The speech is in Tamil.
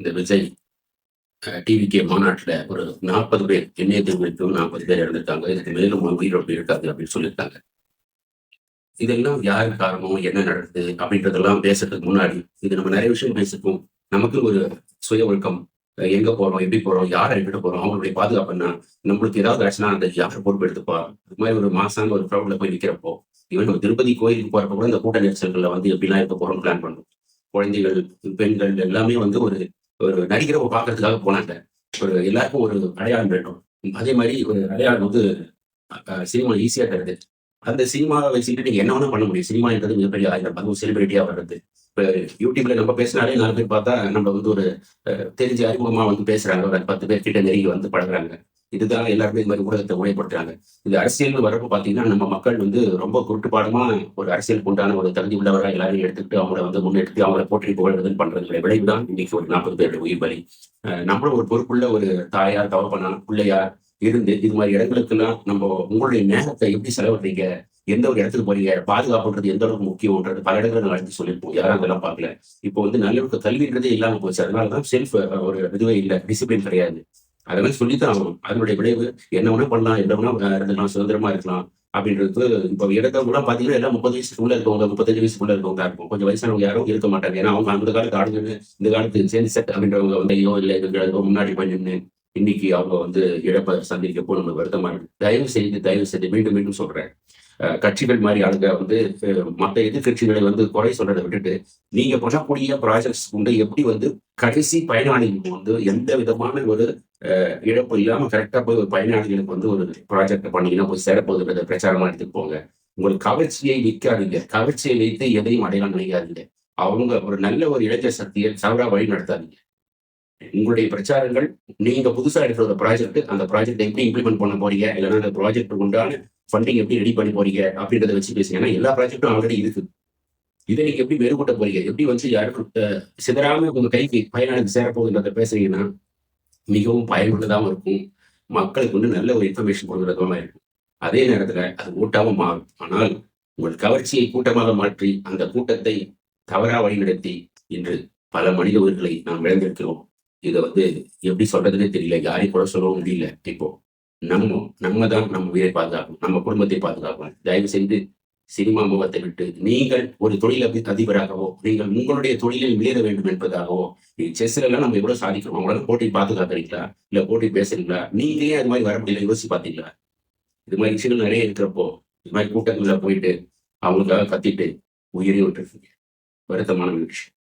இந்த விஜய் டிவிகே மாநாட்டில் ஒரு நாற்பது பேர் எண்ணெய் திருவிழிக்கும் நாற்பது பேர் இறந்துட்டாங்க இதுக்கு மேலும் உயிரிழப்பு இருக்காது அப்படின்னு சொல்லியிருக்காங்க. இதெல்லாம் யார் காரணம்? என்ன நடக்குது? அப்படின்றதெல்லாம் பேசுறதுக்கு முன்னாடி இது நம்ம நிறைய விஷயம் பேசிருக்கோம் நமக்கு ஒரு சுய ஒழுக்கம் எங்க போறோம் எப்படி போறோம் யாரை எடுத்துட்டு போறோம் அவங்களுடைய பாதுகாப்புன்னா நம்மளுக்கு ஏதாவது ஆச்சுன்னா அந்த யார் பொறுப்பு எடுத்துப்பா இது மாதிரி ஒரு மாசாங்க ஒரு க்ரௌட்ல போய் நிற்கிறப்போ ஈவன் நம்ம திருப்பதி கோயிலுக்கு போறப்ப கூட இந்த கூட்ட நெரிசல்கள்ல வந்து எப்படிலாம் இருக்க போறோம் பிளான் பண்ணும் குழந்தைகள் பெண்கள் எல்லாமே வந்து ஒரு ஒரு நடிகரை பார்க்கறதுக்காக போனாங்க ஒரு எல்லாருக்கும் ஒரு அடையாளம் வேண்டும் அதே மாதிரி ஒரு அடையாளம் வந்து சினிமா ஈஸியா தருது அந்த சினிமாவை வச்சுக்கிட்டு நீங்க என்ன வேணா பண்ண முடியும். சினிமான்றது மிகப்பெரிய ஆயுதம். அதுவும் செலிபிரிட்டியா வர்றது. இப்போ யூடியூப்ல நம்ம பேசினாலே நாலு பேர் பார்த்தா நம்ம வந்து ஒரு தெரிஞ்ச அறிமுகமா வந்து பேசுறாங்க. ஒரு பத்து பேர் கிட்ட நெருங்கி வந்து பழகுறாங்க. இதுதான் எல்லாருமே இந்த மாதிரி ஊடகத்தை உடையப்படுத்துறாங்க இந்த அரசியல் வரப்போ பாத்தீங்கன்னா நம்ம மக்கள் வந்து ரொம்ப குருட்டுப்பாடமா ஒரு அரசியலுக்கு உண்டான ஒரு தகுதி உள்ளவராக எல்லாரையும் எடுத்துக்கிட்டு அவங்கள வந்து முன்னெடுத்து அவங்கள போற்றி புகழ்றதுன்னு பண்றதுல விளைவு தான் இன்னைக்கு ஒரு நாற்பது பேருடைய உயிர் பலி. நம்மளும் ஒரு பொறுப்புள்ள ஒரு தாயார் தவப்பனா பிள்ளையார் இருந்து இது மாதிரி இடங்களுக்கெல்லாம் நம்ம உங்களுடைய நேரத்தை எப்படி செலவிடுறீங்க? எந்த ஒரு இடத்துக்கு போறீங்க? பாதுகாப்புன்றது எந்த அளவுக்கு முக்கியம்ன்றது பல இடங்களை நான் எடுத்து சொல்லியிருப்போம். யாரும் அதெல்லாம் பார்க்கல. இப்போ வந்து நல்ல கல்வின்றதே இல்லாம போச்சு. அதனாலதான் செல்ஃப் ஒரு இதுவே இல்லை. டிசிப்ளின் கிடையாது. அதெல்லாம் சொல்லித்தான் ஆகணும். அதனுடைய விளைவு என்ன வேணா பண்ணலாம் என்ன வேணா இருக்கலாம் சுதந்திரமா இருக்கலாம் அப்படின்றது இப்போ இடத்த கூட பாத்தீங்கன்னா எல்லாம் முப்பது வயசுக்குள்ள இருக்கவங்க முப்பத்தஞ்சு வயசுக்குள்ள இருக்கவங்க தான் இருக்கும் கொஞ்சம் வயசானவங்க யாரும் இருக்க மாட்டாங்க. ஏன்னா அவங்க அந்த காலத்து ஆளுங்க இந்த காலத்து சேர்ந்து செட் அப்படின்றவங்க வந்து ஐயோ இல்லை இதுக்கு முன்னாடி பண்ணின்னு இன்னைக்கு அவங்க வந்து இழப்பை சந்திக்கப்போ நம்ம வருத்தமா இருக்கு. தயவு செய்து தயவு செய்து மீண்டும் மீண்டும் சொல்றேன். கட்சிகள் மாதிரி ஆளுங்க வந்து மற்ற எதிர்கட்சிகளை வந்து குறை சொல்றதை விட்டுட்டு நீங்க பண்ணக்கூடிய ப்ராஜெக்ட்ஸ் கொண்டு எப்படி வந்து கடைசி பயனாளிகளுக்கு வந்து எந்த விதமான ஒரு இழப்பு இல்லாமல் கரெக்டாக போய் ஒரு பயனாளிகளுக்கு வந்து ஒரு ப்ராஜெக்ட் பண்ணீங்கன்னா போய் சேரப்போகுதுன்றத பிரச்சாரமா எடுத்துட்டு போங்க. உங்களுக்கு கவர்ச்சியை விற்காதீங்க கவர்ச்சியை வைத்து எதையும் அடையாளம் நினைக்காதீங்க அவங்க ஒரு நல்ல ஒரு இளைஞர் சக்தியை சவரா வழி நடத்தாதீங்க. உங்களுடைய பிரச்சாரங்கள் நீங்க புதுசா எடுக்கிற ஒரு ப்ராஜெக்ட் அந்த ப்ராஜெக்ட் எப்படி இம்ப்ளிமெண்ட் பண்ண போறீங்க? இல்லைன்னா அந்த ப்ராஜெக்ட் உண்டான ஃபண்டிங் எப்படி ரெடி பண்ணி போறீங்க? அப்படின்றத வச்சு பேசுங்க. ஏன்னா எல்லா ப்ராஜெக்டும் ஆல்ரெடி இருக்கு. இதை நீங்க எப்படி மெருகூட்ட போறீங்க? எப்படி வந்து யாருக்கும் சிதறாம உங்க கைக்கு பயனாளிக்கு சேரப்போகுதுன்றத பேசுறீங்கன்னா மிகவும் பயனுள்ளதாகவும் இருக்கும். மக்களுக்கு வந்து நல்ல ஒரு இன்ஃபர்மேஷன் கொடுக்குறதுமா இருக்கும் அதே நேரத்துல அது கூட்டாம மாறும். ஆனால் உங்கள் கவர்ச்சியை கூட்டமாக மாற்றி அந்த கூட்டத்தை தவறாக வழிநடத்தி இன்று பல மனித உயிர்களை நாம் இழந்திருக்கிறோம். இதை வந்து எப்படி சொல்றதுன்னே தெரியல. யாரையும் கூட சொல்லவும் முடியல. இப்போ நம்ம நம்ம தான் நம்ம உயிரை பாதுகாக்கணும். நம்ம குடும்பத்தை பாதுகாக்கணும். தயவு செய்து சினிமா முகத்தை விட்டு நீங்கள் ஒரு தொழில் அதிபராகவோ நீங்கள் உங்களுடைய தொழிலில் மிளிர வேண்டும் என்பதாகவோ செஸ்ல எல்லாம் நம்ம எவ்வளவு சாதிக்கிறோம்? அவங்களால போட்டி பாதுகாக்கிறீங்களா? இல்ல போட்டி பேசுறீங்களா? நீங்களே அது மாதிரி வர முடியல யோசிச்சு பாத்தீங்களா இது மாதிரி விஷயங்கள் நிறைய இருக்கிறப்போ இது மாதிரி கூட்டங்களில் போயிட்டு அவங்களுக்காக கத்திட்டு உயிரையும் விட்டுருக்கீங்க. வருத்தமான விஷயம்.